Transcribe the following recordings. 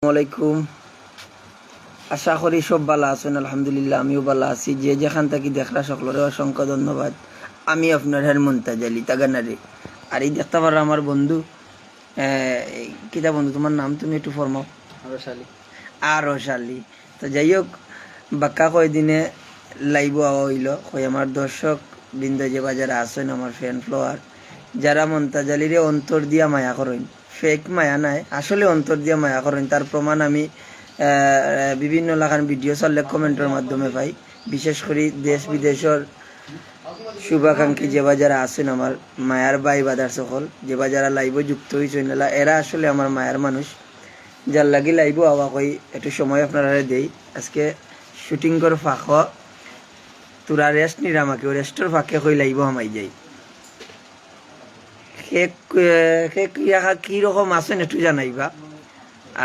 আসসালামাইকুম আশা করি সব ভালো আছেন আলহামদুলিল্লাহ আমিও ভালো আছি। যে যেখান থেকে দেখরা সকলের অসংখ্য ধন্যবাদ। আমি আপনার হের মন্তাজ আলী তাগানারে। আর এই দেখতে পারো আমার বন্ধু কিতা বন্ধু তোমার নাম তুমি একটু ফরমাও। রসালি আর রসালি তো যাই হোক বাক্কা কয়দিনে লাইভ আওয়া হইল। কই আমার দর্শক বৃন্দ যে বাজারে আছেন আমার ফ্যান ফ্লোয়ার যারা মন্তাজালিরে অন্তর দিয়া মায়া করেন ফেক মায়া নাই। আসলে অন্তর দিয়া মায়া করেন। তার প্রমাণ আমি বিভিন্ন লাখান ভিডিও চাললে কমেন্টের মাধ্যমে পাই। বিশেষ করে দেশ বিদেশের শুভাকাঙ্ক্ষী যে বাজারা আছেন আমার মায়ার বাই বাজার সকল, যে বাজারা লাইভে যুক্ত হয়েছেন এরা আসলে আমার মায়ার মানুষ। যার লাগি লাইব আওয়া কই, একটু সময় আপনারা দেই। আজকে শুটিং কর ফাঁক তোরা রেস্ট নিরা আমাকে ও রেস্টর ফাঁকে কই লাইব হামাই যাই। সে কি রকম আছেন একটু জানাইবা।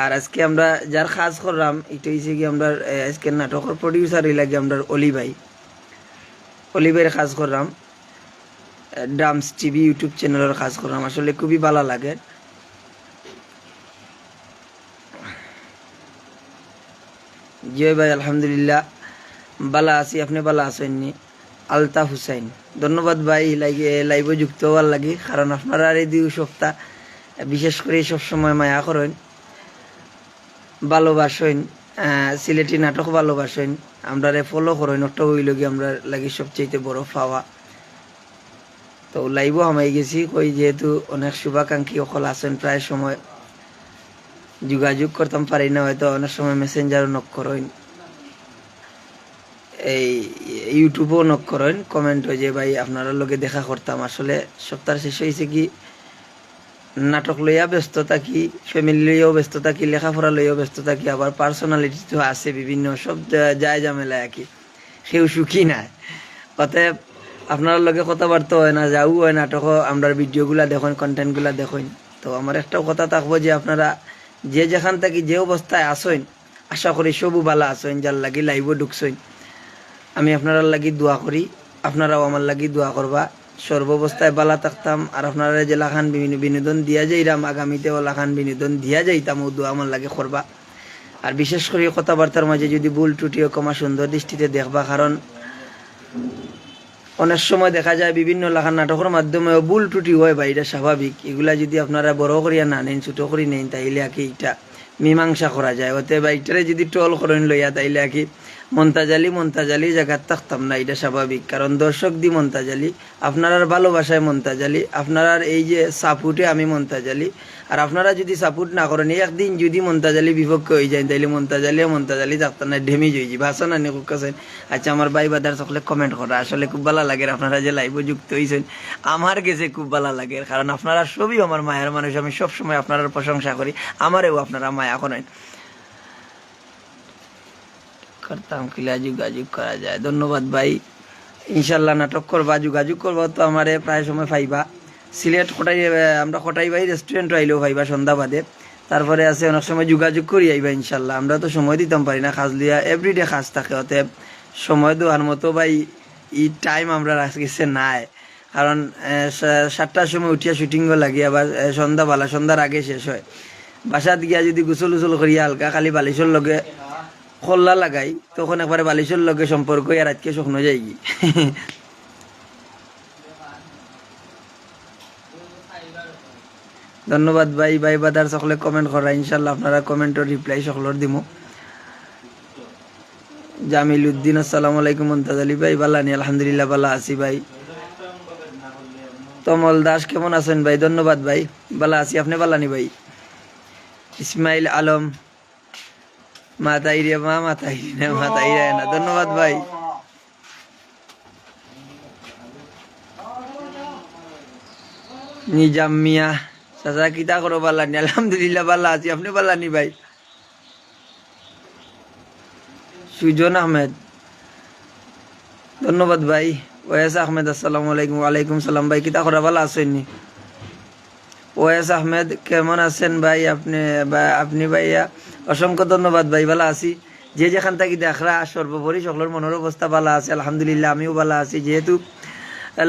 আর আজকে আমরা যার কাজ করলাম এটা হয়েছে কি আমরা আজকে নাটকের প্রডিউসার লাগে আমরা অলি ভাই অলি ভাইয়ের কাজ করলাম ডামস টিভি ইউটিউব চ্যানেলের কাজ করলাম আসলে খুবই ভালো লাগে। জি ভাই, আলহামদুলিল্লাহ বালা আছি, আপনি বালা আছেননি আলতাফ হুসাইন। ধন্যবাদ ভাই লাইভে যুক্ত হওয়ার লাগে, কারণ আপনারা আর এই দুই সপ্তাহ, বিশেষ করে সব সময় মায়া করেন, ভালোবাসেন সিলেটি নাটক ভালোবাসেন, আমরা ফলো করেন, ওটা হইল কি আমরা লাগি সবচেয়ে বড় পাওয়া। তো লাইভও হামাই গেছি, কই যেহেতু অনেক শুভাকাঙ্ক্ষী অকল আছেন, প্রায় সময় যোগাযোগ করতাম, পারি না, হয়তো অনেক সময় মেসেঞ্জারও নক করেন। এই ইউটিউবও নক করেন কমেন্ট হয়ে যে ভাই, আপনারা লগে দেখা করতাম। আসলে সপ্তাহ শেষ হয়েছে কি, নাটক লইয়া ব্যস্ত থাকি ফ্যামিলি লইয়াও ব্যস্ত থাকি, লেখাপড়া লইয়াও ব্যস্ত থাকি, আবার পার্সোনালিটি তো আছে বিভিন্ন, সব যায় ঝামেলা একই সেও সুখী নাই অতএব আপনার লগে কথাবার্তা হয় না, যাও হয় নাটক আমরা ভিডিওগুলা দেখেন কন্টেন্টগুলা দেখেন। তো আমার একটাও কথা থাকব যে, আপনারা যে যেখান থেকে, যে অবস্থায় আসেন, আশা করি সবু ভালো আসেন, যার লাগি লাইভও ঢুকছেন। আমি আপনারা লাগি দোয়া করি, আপনারাও আমার লাগি দোয়া করবা। সর্বাবস্থায় বালা থাকতাম আর আপনারা যে লাখান বিনোদন দিয়া যাইরাম আগামীতেও লাখান বিনোদন দিয়া যাইতাম, ও দোয়া আমার লাগে করবা। আর বিশেষ করে কথাবার্তার মাঝে যদি ভুল ত্রুটিও কমা সুন্দর দৃষ্টিতে দেখবা, কারণ অনেক সময় দেখা যায় বিভিন্ন লাখান নাটকের মাধ্যমে ভুল ত্রুটি হয় বা এটা স্বাভাবিক। এগুলা যদি আপনারা বড় করিয়া না নেন, ছোট করি নেন, তাইলে আর কি এটা মীমাংসা করা যায়। অতএব এইটারে যদি ট্রল করেন লইয়া, তাইলে আর কি মন্তাজালি মন্তাজালি জায়গার থাকতাম না, এটা স্বাভাবিক। কারণ দর্শক দি মন্তাজালি, আপনার ভালোবাসায় মন্তাজালি, আপনার এই যে সাপোর্টে আমি মন্তাজালি, আর আপনারা যদি সাপোর্ট না করেন, একদিন যদি মন্তাজালি বিপক্ষে হয়ে যায়, তাইলে মন্তাজালি মন্তাজালি থাকতাম না ডেমেজ হয়ে যাবে আসা না নিকুক কাছেন আচ্ছা আমার ভাই বাদার সকলে কমেন্ট করা। আসলে খুব ভালো লাগে আপনারা যে লাইভে যুক্ত হয়েছেন আমার কাছে খুব ভালো লাগে কারণ আপনারা সবই আমার মায়ের মানুষ, আমি সবসময় আপনার প্রশংসা করি, আমারেও আপনারা মায়া করেন। করতাম কিলা যোগাযোগ করা যায়। ধন্যবাদ ভাই। ইনশাল্লাহ নাটক করবা যোগাযোগ করবা তো আমারে প্রায় সময় ফাইবা সিলেট কটাই আমরা কটাই ভাই রেস্টুরেন্ট আইলেও ফাইবা সন্ধ্যা বাদে তারপরে আছে অনেক সময় যোগাযোগ করি আইবা ইনশাল্লাহ। আমরা তো সময় দিতাম পারি না খাজ লিয়া এভরিডে খাজ থাকে অতএব সময় দেওয়ার মতো ভাই ই টাইম আমরা রাখছে নাই। কারণ সাতটার সময় উঠিয়া শুটিংও লাগে আবার আহ, সন্ধ্যা বালা সন্ধ্যার আগে শেষ হয়। বাসাত গিয়া যদি গোসল উসল করিয়া হালকা খালি বালিশের লগে খোল্লা লাগাই, তখন একবারে বালিশের লগে সম্পর্ক আর আজকে শুকনো যাই ধন্যবাদ ভাই ভাই বাদার সকলে কমেন্ট করা ইনশাল্লাহ আপনারা কমেন্টের রিপ্লাই সকলের দিব জামিল উদ্দিন, আসসালামু আলাইকুম মন্তাজ আলী ভাই বালানি আলহামদুলিল্লাহ বালা আছি ভাই। তমল দাস, কেমন আছেন ভাই? ধন্যবাদ ভাই বালা আছি, আপনি বালানি ভাই? ইসমাইল আলম মাতাই রে মা মাতাই রে মাতাই রে না। ধন্যবাদ ভাই। নিজাম মিয়া, চাচা কিতা করো বাল্লানি আলহামদুলিল্লাহ বাল্লা আছি। আপনি বাল্লানি ভাই? সুজন আহমেদ। ধন্যবাদ ভাই। ওয়েস আহমেদ, আসসালামু আলাইকুম। ওয়ালাইকুম সালাম ভাই। কিতা করা? ভালো আছেননি ওয়েস আহমেদ, কেমন আছেন ভাই? আপনি আপনি ভাইয়া? অসংখ্য ধন্যবাদ ভাই, ভালো আছি। যে যেখান থেকে দেখরা, সর্বোপরি সকলের মনের অবস্থা ভালো আছে, আলহামদুলিল্লাহ, আমিও ভালো আছি। যেহেতু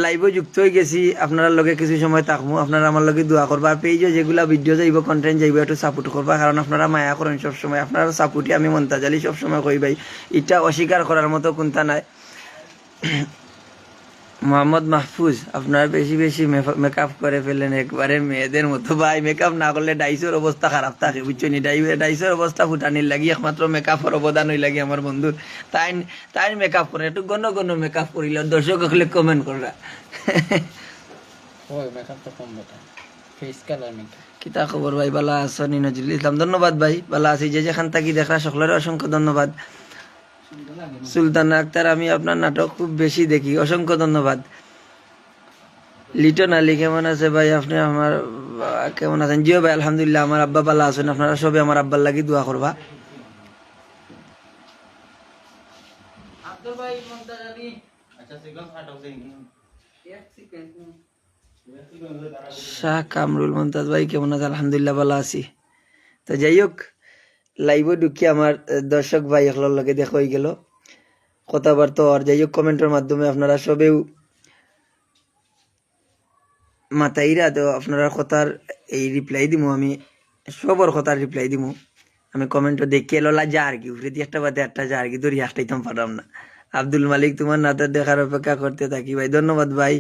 লাইভও যুক্ত হয়ে গেছি, আপনারা লগে কিছু সময় থাকব আপনারা আমার লগে দোয়া করবা পেজও যেগুলা ভিডিও যাইব কন্টেন্ট যাইব, একটু সাপোর্ট করবা, কারণ আপনারা মায়া করেন সবসময়, আপনারা সাপোর্টই আমি মন্তাজালি সবসময় কই ভাই। এটা অস্বীকার করার মতো কোনটা নাই। মোহাম্মদ মাহফুজ আপনার বেশি বেশি মেকআপ করে ফেলেন একবারে মেয়েদের মতো। ভাই মেকআপ না করলে ডাইসের অবস্থা খারাপ থাকে বুঝছ নি? ডাই ডাইসের অবস্থা ফুটানির লাগি একমাত্র মেকআপের অবদান হই লাগি আমার বন্ধুর। তাই তাই মেকআপ করে একটু গণ গণ মেকআপ করিল দর্শক হলে কমেন্ট করা কিতা খবর ভাই বালা আছো নজরুল ইসলাম? ধন্যবাদ ভাই বালা আছি। যে যেখান থাকি দেখা সকলের অসংখ্য ধন্যবাদ। সুলতানা আক্তার আমি আপনার নাটক খুব বেশি দেখি। অসংখ্য ধন্যবাদ। লিটন আলী কেমন আছে ভাই? আপনি আমার কেমন আছেন? জিও ভাই আলহামদুলিল্লাহ আমার আব্বা ভালো আছেন। আপনারা সবে আমার আব্বার লাগি দোয়া করবা। শাহ কামরুল মমতাজ ভাই কেমন আছে? আলহামদুলিল্লাহ ভালো আছি। তো যাই হোক লাইভে ঢুকি আমার দর্শক ভাই এগুলোর লগে দেখা হয়ে গেল। কথাবার্তা আর যাই হোক কমেন্টের মাধ্যমে আপনারা সবেও মাতাইরা তো আপনারা কথার এই রিপ্লাই দিমু, আমি সবর কথার রিপ্লাই দিমু। আমি কমেন্টও দেখিয়ে ললা যা আর কি, উফরে দিয়ে একটা বাদে একটা যা আর কি, ধরি হাসটাইতাম পারলাম না। আব্দুল মালিক তোমার নাতের দেখার অপেক্ষা করতে থাকি ভাই, ধন্যবাদ ভাই।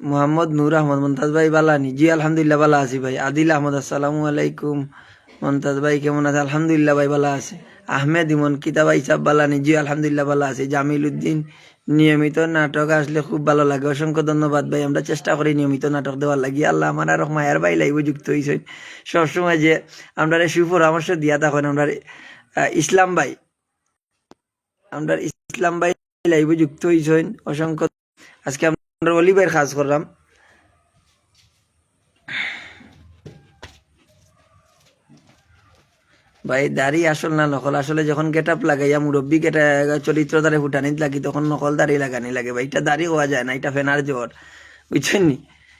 মোহাম্মদ নূর আহমদ, মমতাজ ভাই বালানি। জি, আলহামদুলিল্লাহ, ভালো আছি ভাই। আদিল আহমদ, আসসালামু আলাইকুম। মমতাজ ভাই, কেমন আছে? আলহামদুলিল্লাহ ভাই, ভালো আছে। আহমেদ ইমন, কিতাব ইসাব বালানি। জি, আলহামদুলিল্লাহ, ভালো আছে। জামিল উদ্দিন, নিয়মিত নাটক আসলে খুব ভালো লাগে। অসংখ্য ধন্যবাদ ভাই। আমরা চেষ্টা করি নিয়মিত নাটক দেওয়ার লাগি। আল্লাহ আমার আর মায়ের ভাই লাইব যুক্ত হয়েছেন সবসময় যে আমরা সুপরামর্শ দিয়া তখন আমরা ইসলাম ভাই, আমরা ইসলাম ভাই লাইভ যুক্ত হয়েছেন অসংখ্য, আজকে অলিভাইয়ের কাজ করলাম ভাই, দাড়ি আসল না নকল? আসলে যখন গেট আপ লাগাইয়া মুরব্বী গেটা চরিত্র দ্বারে ফুটানিত লাগি, তখন নকল দাড়ি লাগানি লাগে ভাই। এটা দাড়ি হওয়া যায় না, এটা ফেনার জ্বর। বুঝছেন নি?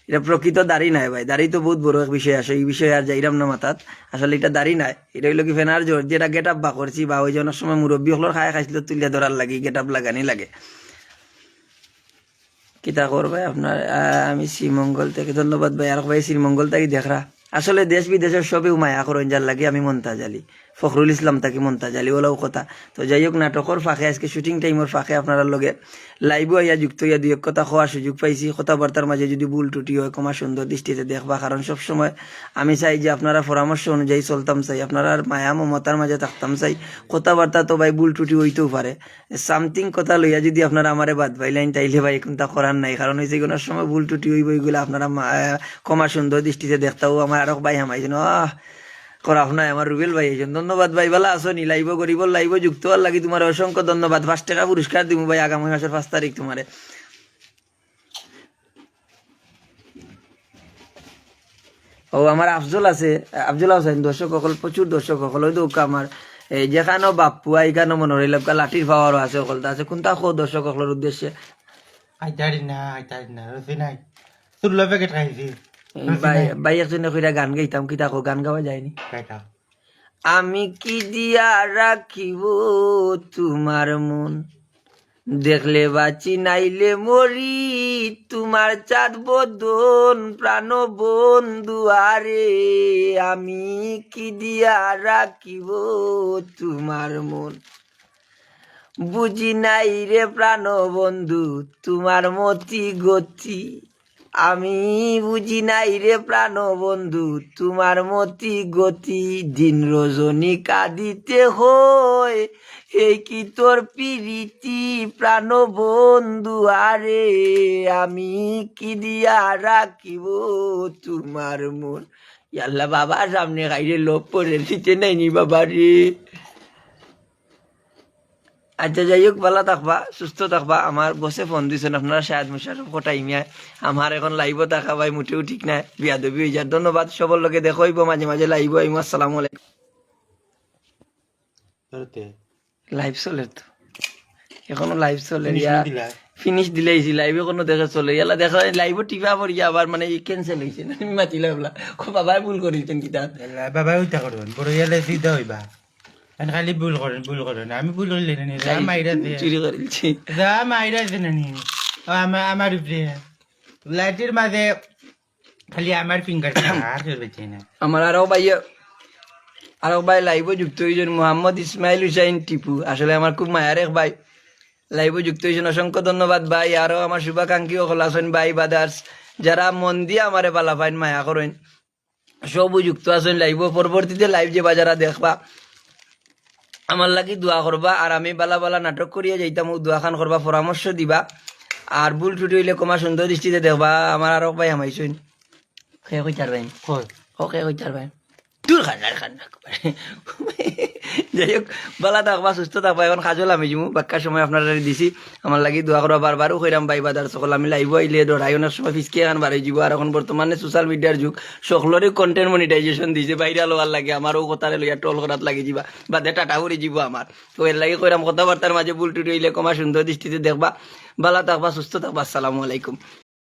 এটা প্রকৃত দাড়ি নাই ভাই। দাড়ি তো বহুত বড় এক বিষয় আসে এই বিষয়ে আর যাইরাম না মাথাত। আসলে এটা দাড়ি নাই, এটা হইল কি ফেনার জ্বর। যেটা গেট আপ বা করছি বা ওই যে অনেক সময় মুরব্বী হলোর খায় খাইছিল তুলিয়া ধরার লাগি গেট আপ লাগানি লাগে। কিতা করবে আপনার? আমি শ্রীমঙ্গল থেকে, ধন্যবাদ ভাই। আর ভাই শ্রীমঙ্গল থেকে দেখরা। আসলে দেশ বিদেশের সবই মায়া যার লাগে আমি মন্তাজ আলী। ফখরুল ইসলাম তাকে মন্তাজ আলী ওলাও কথা। তো যাই হোক নাটকের ফাঁকে, আজকে শুটিং টাইমের ফাঁকে আপনার লগে লাইভও আইয়া যুক্ত হইয়া দুই এক কথা হওয়ার সুযোগ পাইছি। কথাবার্তার মাঝে যদি ভুল টুটি হয় কমা সুন্দর দৃষ্টিতে দেখবা কারণ সবসময় আমি চাই যে আপনারা পরামর্শ অনুযায়ী চলতাম চাই, আপনারা মায়া মমতার মাঝে থাকতাম চাই। কথাবার্তা তো ভাই ভুল টুটি হইতেও পারে। সামথিং কথা লইয়া যদি আপনারা আমারে বাদ পাইলেন, তাইলে ভাই এখন তা করার নাই। কারণ হয়েছে কোনো সময় ভুল টুটি হইব এগুলো আপনারা কমা সুন্দর দৃষ্টিতে দেখতাও আমার আরও ভাই হামাইছেন, আহ! করা নাই আমার রুবেল ভাই এইজন ধন্যবাদ ভাই, ভালো আছো? নি লাইভ করিব লাইভ যুক্ত হওয়ার লাগি তোমার অসংখ্য ধন্যবাদ। পাঁচ টাকা পুরস্কার দিব ভাই আগামী মাসের পাঁচ তারিখ তোমারে। ও, আমার আফজল আছে। আফজল হোসেন, দর্শক সকল, প্রচুর দর্শক সকল, ওই দৌকা আমার। এই যেখানেও বাপ্পু আইখানো মনে হইল লাঠির পাওয়ারও আছে সকলটা আছে, কোনটা খো দর্শক সকলের উদ্দেশ্যে? আইতারি না আইতারি না রসি নাই। লবে কে খাইছি ভাই ভাই একজনে কইরা গান গাইতাম কো গান গাওয়া যায়নি। আমি কি দিয়া রাখিব তোমার মন? দেখলে বাঁচি নাইলে মরি তোমার চাঁদ বদন প্রাণ বন্ধু। আরে আমি কি দিয়া রাখিব তোমার মন? বুঝি নাই রে প্রাণ বন্ধু তোমার মতি গতি। আমি বুঝি নাই রে প্রাণ বন্ধু তোমার মতি গতি দিন রজনী কাঁদিতে হয়। এই কি তোর পিরিতি প্রাণ বন্ধু আরে আমি কি দিয়া রাখিব তোমার মন? ইয়াল্লা বাবা, সামনে খাইরে লোভ পড়ে দিতে নাইনি বাবা রে আচ্ছা যাই হোক ভালো থাকবা সুস্থ থাকবা। আমার বসে ফোন দিয়েছেন আপনারা শায়দ মুশারফ কোটাই মিয়া আমার এখন লাইভও থাকা ভাই মোটেও ঠিক নাই। বিয়া দেবী হয়ে যার ধন্যবাদ। সবার লোকে দেখো মাঝে মাঝে লাইভ আইম আসসালামু আলাইকুম। লাইভ চলে তো। এখনও লাইভ চলে। ইয়া দিলা? ফিনিশ দিলেইছি লাইভে কোনো দেখে চলে। ইয়ালা দেখা লাইভও টিপা পড়ি আবার মানে ক্যান্সেল হয়েছে ও বাবাই ভুল করেছেন কিতা বাবা ওইটা করবেন বড় ইয়ালে হইবা। আমি খালি ভুল করেন ভুল করেন আমি ভুল করলে না যা মাইরা দে চুরি করেছি যা মাইরা দে না নি ও, আমার আমার উপরে লাইটের মাঝে খালি আমার ফিঙ্গার আর বেঁচে না আমার আরও ভাই আরও ভাই লাইভে যুক্ত হয়েছেন মোহাম্মদ ইসমাইল হুসাইন টিপু আসলে আমার খুব মায়ার এক ভাই লাইভে যুক্ত হয়েছেন অসংখ্য ধন্যবাদ ভাই আরও আমার শুভাকাঙ্ক্ষী সকল আছেন ভাই বাদার্স যারা মন দিয়ে আমারে পালা পাইন মায়া করেন সবও যুক্ত আছেন লাইভ পরবর্তীতে লাইভ যে বাজারা দেখবা আমার লাগি দোয়া করবা আর আমি বালা বালা নাটক করিয়া যাইতাম মোক দোয়া খান করবা পরামর্শ দিবা। আর ভুল টুটি হইলে কমা সুন্দর দৃষ্টিতে দেখবা আমার আরও ভাই হামাইছইন খেয়ে কইতার ভাই। কই? ওকে কইতার ভাই। দূর খান খান্না যাই হোক বালা থাকবা সুস্থ থাকবা এখন কাজল আমি যাব বাক্কা সময় আপনারা দিছি। আমার লাগি দোয়া করবা বারবারও কইরাম ভাই বাদার সকল আমি লাইভ আইলে ধরাই অনেক সময় ফিসকে এখন বাড়াই যাব। আর এখন বর্তমানে সোশ্যাল মিডিয়ার যুগ। সকলেরই কন্টেন্ট মনিটাইজেশন দিছে ভাইরাল হওয়ার লাগে আমারও কথারে লইয়া টল করাত লাগি যাবা। বা দে, টাটা করে যাব আমার তো এর লাগে কইরাম কথাবার্তার মাঝে ভুল টুটি হইলে কমা সুন্দর দৃষ্টিতে দেখবা। বালা থাকবা সুস্থ থাকবা আসসালামু আলাইকুম।